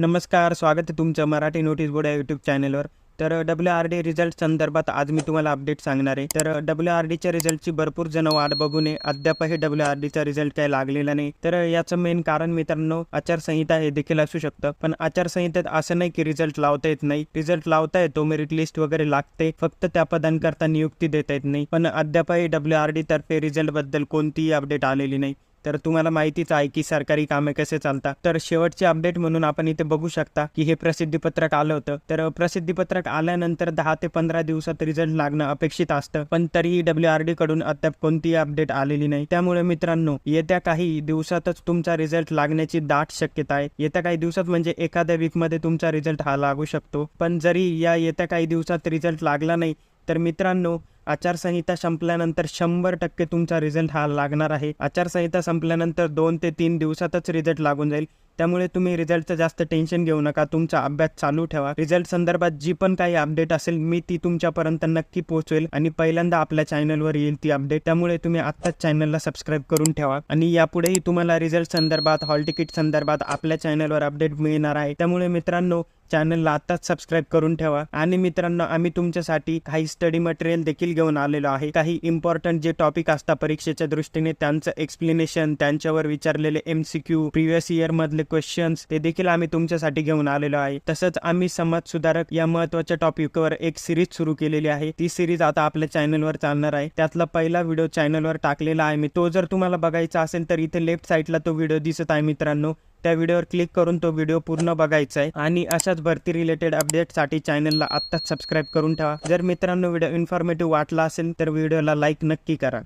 नमस्कार स्वागत आहे तुमचं मराठी नोटीस बोर्ड या यूट्यूब चॅनलवर तर डब्ल्यू आर डी रिझल्ट संदर्भात आज मी तुम्हाला अपडेट सांगणार आहे. तर डब्ल्यू आर डीच्या रिझल्टची भरपूर जण वाट बघून आहे. अद्यापही डब्ल्यू आर डीचा रिझल्ट काही लागलेला नाही. तर याचं मेन कारण मित्रांनो आचारसंहिता हे देखील असू शकतं. पण आचारसंहितेत असं नाही की रिझल्ट लावता येत नाही. रिझल्ट लावता येतो मेरिट लिस्ट वगैरे लागते. फक्त त्या पदांकरता नियुक्ती देता येत नाही. पण अद्यापही डब्ल्यू आर डी तर्फे रिझल्टबद्दल कोणतीही अपडेट आलेली नाही. तर तुम्हाला माहितीच आहे की सरकारी कामे कसे चालतात. तर शेवटचे अपडेट म्हणून आपण इथे बघू शकता की हे प्रसिद्धीपत्रक आलं होतं. तर प्रसिद्धीपत्रक आल्यानंतर दहा ते पंधरा दिवसात रिझल्ट लागणं अपेक्षित असतं. पण तरीही डब्ल्यू आर डी कडून अद्याप कोणतीही अपडेट आलेली नाही. त्यामुळे मित्रांनो येत्या काही दिवसातच तुमचा रिझल्ट लागण्याची दाट शक्यता आहे. येत्या काही दिवसात म्हणजे एखाद्या वीकमध्ये तुमचा रिझल्ट हा लागू शकतो. पण जरी या येत्या काही दिवसात रिझल्ट लागला नाही तर मित्रांनो आचारसंहिता संपल्यानंतर शंभर टक्के तुमचा रिझल्ट हा लागणार आहे. आचारसंहिता संपल्यानंतर दोन ते तीन दिवसातच रिझल्ट लागून जाईल. त्यामुळे तुम्ही रिझल्टचं जास्त टेन्शन घेऊ नका. तुमचा अभ्यास चालू ठेवा. रिझल्ट संदर्भात जी पण काही अपडेट असेल मी ती तुमच्यापर्यंत नक्की पोहोचवेल आणि पहिल्यांदा आपल्या चॅनलवर येईल ती अपडेट त्यामुळे तुम्ही आत्ताच चॅनलला सबस्क्राईब करून ठेवा. आणि यापुढेही तुम्हाला रिझल्ट संदर्भात हॉल तिकीट संदर्भात आपल्या चॅनलवर अपडेट मिळणार आहे. त्यामुळे मित्रांनो चॅनलला आताच सबस्क्राईब करून ठेवा. आणि मित्रांनो आम्ही तुमच्यासाठी काही स्टडी मटेरियल देखील घेऊन आलेलो आहे. काही इम्पॉर्टंट जे टॉपिक असतात परीक्षेच्या दृष्टीने त्यांचं एक्सप्लेनेशन त्यांच्यावर विचारलेले एमसीक्यू क्यू प्रिव्हियस इयर मधले क्वेश्चन्स ते देखील आम्ही तुमच्यासाठी घेऊन आलेलो आहे. तसंच आम्ही समाज सुधारक या महत्त्वाच्या टॉपिकवर एक सिरीज सुरू केलेली आहे. ती सिरीज आता आपल्या चॅनलवर चालणार आहे. त्यातला पहिला व्हिडिओ चॅनलवर टाकलेला आहे मी. तो जर तुम्हाला बघायचा असेल तर इथे लेफ्ट साईडला तो व्हिडिओ दिसत आहे मित्रांनो. त्या व्हिडिओवर क्लिक करून तो व्हिडिओ पूर्ण बघायचा आहे आणि अशाच भरती रिलेटेड अपडेटसाठी चॅनलला आत्ताच सबस्क्राईब करून ठेवा. जर मित्रांनो व्हिडिओ इन्फॉर्मेटिव्ह वाटला असेल तर व्हिडिओला लाईक नक्की करा.